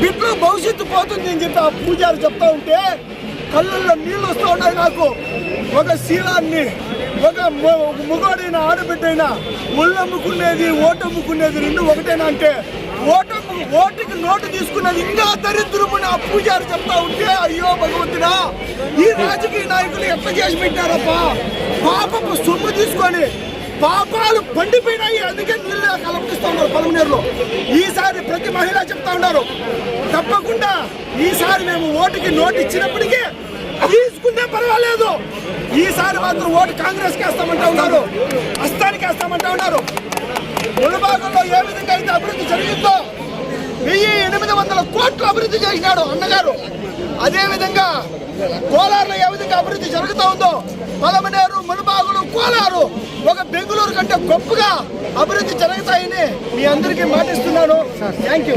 బిడ్డలో భవిష్యత్తు పోతుంది అని చెప్పి ఆ పూజారి చెప్తా ఉంటే కళ్ళల్లో నీళ్ళు వస్తూ ఉన్నాయి నాకు. ఒక శీలాన్ని ఒక ముగోడైన ఆడబిడ్డైనా ఒళ్ళమ్ముకునేది ఓటమ్ముకునేది రెండు ఒకటేనా అంటే ఓటమ్ము ఓటుకి నోటు తీసుకున్నది ఇంకా దరిద్రమని ఆ పూజారి చెప్తా ఉంటే అయ్యో భగవంతుడా ఈ రాజకీయ నాయకులు ఎట్లా చేసి పెట్టారప్పా పాపపు సొమ్ము తీసుకొని పాపాలు పండిపోయినాయి అందుకే నీళ్ళు కలపిస్తా ఉన్నారు పొలంనేరులో ఈసారి ప్రతి మహిళ చెప్తా ఉన్నారు తప్పకుండా ఈసారి మేము ఓటుకి నోటు ఇచ్చినప్పటికీ తీసుకుంటే పర్వాలేదు. ఈసారి మాత్రం ఓటు కాంగ్రెస్కి వేస్తామంటా ఉన్నారు. హస్తానికి వేస్తామంటా ఉన్నారు. ములభాగంలో ఏ విధంగా అయితే అభివృద్ధి జరిగిందో వెయ్యి ఎనిమిది వందల కోట్లు అభివృద్ధి చేసినాడు అన్నగారు. అదే విధంగా కోలారులో ఏ విధంగా అభివృద్ధి జరుగుతూ ఉందో పలమనేరు మునబాగులు కోలారు ఒక బెంగళూరు కంటే గొప్పగా అభివృద్ధి జరుగుతాయని మీ అందరికీ మాటిస్తున్నాను. థ్యాంక్ యూ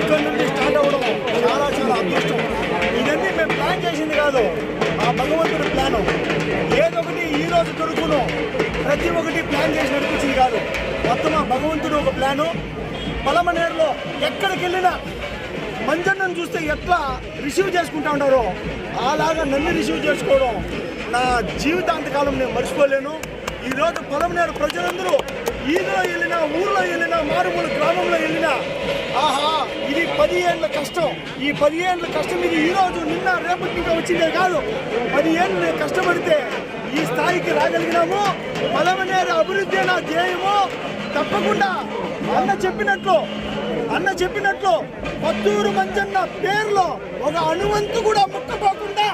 ఇక్కడ నుండి స్టార్ట్ అవ్వడం చాలా చాలా అదృష్టం. ఇదన్నీ మేము ప్లాన్ చేసింది కాదు. భగవంతుడి ప్లాను. ఏదొకటి ఈ రోజు దొరుకును. ప్రతి ఒక్కటి ప్లాన్ చేసి నడిపించింది కాదు. మొత్తం ఆ భగవంతుడు ఒక ప్లాను. పొలమనేరులో ఎక్కడికి వెళ్ళినా మంజన్నను చూస్తే ఎట్లా రిసీవ్ చేసుకుంటా ఉంటారో అలాగా నన్ను రిసీవ్ చేసుకోవడం నా జీవితాంతకాలం నేను మర్చిపోలేను. ఈరోజు పొలమనేరు ప్రజలందరూ ఈదులో వెళ్ళినా ఊర్లో వెళ్ళినా మారుమూల గ్రామంలో వెళ్ళినా ఆహా ఇది పది ఏళ్ళ కష్టం. ఈ పది ఏళ్ళ కష్టం ఇది ఈరోజు నిన్న రేపటి ఇంకా వచ్చిందే కాదు. పది ఏళ్ళు కష్టపడితే ఈ స్థాయికి రాగలిగినాము. పొలమనేరు అభివృద్ధి నా ధ్యేయము. తప్పకుండా అన్న చెప్పినట్లు అన్న చెప్పినట్లు పత్తూరు మంజన్న పేరులో ఒక అణువంతు కూడా ముక్కపోకుండా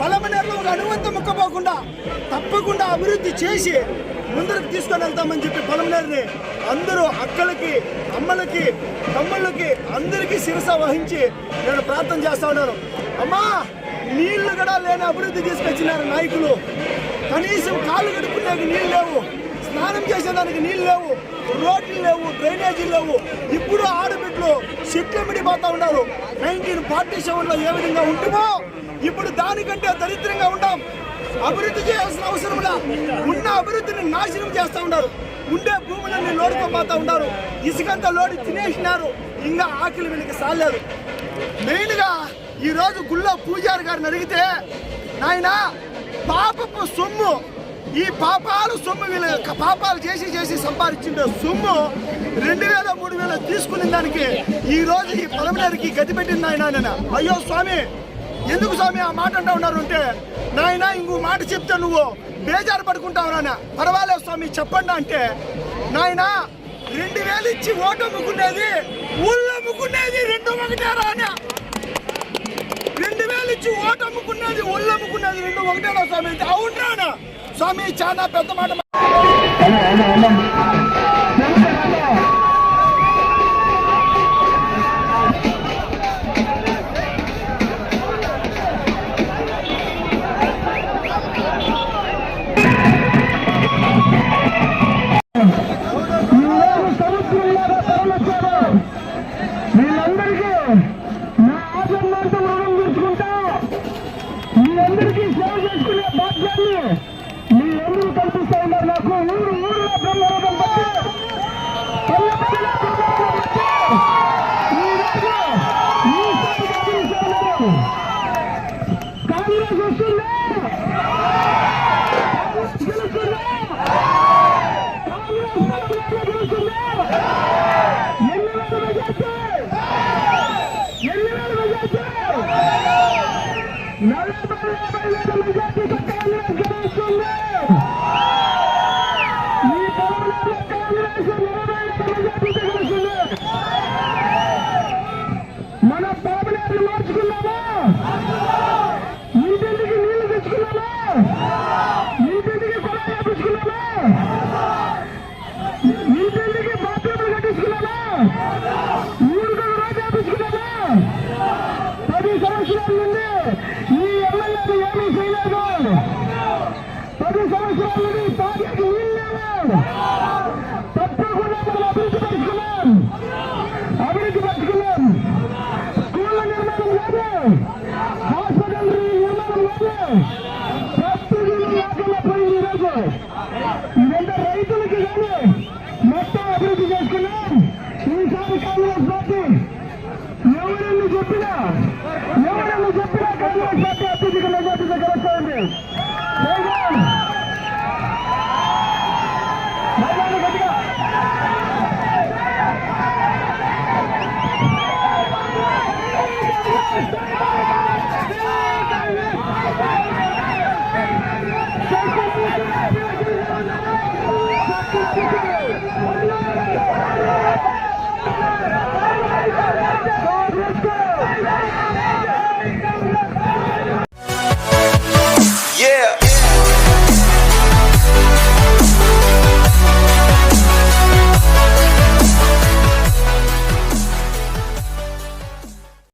బలమనేరులో ఒక అణువంతు ముక్కపోకుండా తప్పకుండా అభివృద్ధి చేసి ముందరకు తీసుకొని వెళ్తామని చెప్పి బలమనేరుని అందరూ అక్కలకి అమ్మలకి తమ్ముళ్ళకి అందరికీ శిరస వహించి నేను ప్రార్థన చేస్తా ఉన్నాను. అమ్మా నీళ్ళు కూడా లేని అభివృద్ధి తీసుకొచ్చినారు నాయకులు. కనీసం కాళ్ళు కడుక్కునే నీళ్ళు లేవు. స్నానం చేసేదానికి నీళ్ళు లేవు. రోడ్లు లేవు డ్రైనేజీలు లేవు. ఇప్పుడు ఆడబిడ్డలు చెట్లమిడి పోతా ఉన్నారు. నైన్టీన్ ఫార్టీ సెవెన్లో ఏ విధంగా ఉంటుమో ఇప్పుడు దానికంటే దరిద్రంగా ఉంటాం అభివృద్ధి చేయాల్సిన అవసరం లే ఉన్న అభివృద్ధిని నాశనం చేస్తూ ఉన్నారు. ఉండే భూములన్నీ లోడుకొని పోతా ఉన్నారు. ఇసుకంతా లోడు తినేసినారు. ఇంకా ఆకలి వీళ్ళకి సాలేదు మెయిన్గా ఈరోజు ఈ రోజు గుళ్ళో పూజారి గారిని అడిగితే నాయన పాపపు సొమ్ము ఈ పాపాలు సొమ్ము వీళ్ళ పాపాలు చేసి చేసి సంపాదించిన సొమ్ము రెండు వేల మూడు వేల తీసుకునే దానికి ఈ రోజు ఈ పలమనేరికి గతి పెట్టింది ఆయన అయ్యో స్వామి ఎందుకు స్వామి ఆ మాట అంటూ ఉన్నారు? అంటే నాయన ఇంకో మాట చెప్తే నువ్వు బేజారు పడుకుంటావు నాన్న పర్వాలేదు స్వామి చెప్పండి అంటే నాయన రెండు వేలు ఇచ్చి ఓటు అమ్ముకునేది ఊళ్ళో అమ్ముకునేది రెండు ఒకటే రానా రెండు వేలు ఇచ్చి ఓటు అమ్ముకున్నది ఊళ్ళో అమ్ముకున్నది రెండు ఒకటేనా స్వామి. అవును అవునా స్వామి చాలా పెద్ద మాట. ఉన్నారు నాకు ఊరు ఊరులో బ్రహ్మరథం పది సంవత్సరాల నుండి తాగేకి వీళ్ళేమో తప్పకుండా మనం అభివృద్ధి పరుచుకున్నాం. అభివృద్ధి పరుచుకున్నాం. స్కూళ్ళ నిర్మాణం కాదు హాస్పిటల్ నిర్మాణం కాదు ప్రతి లేకుండా ఈరోజు.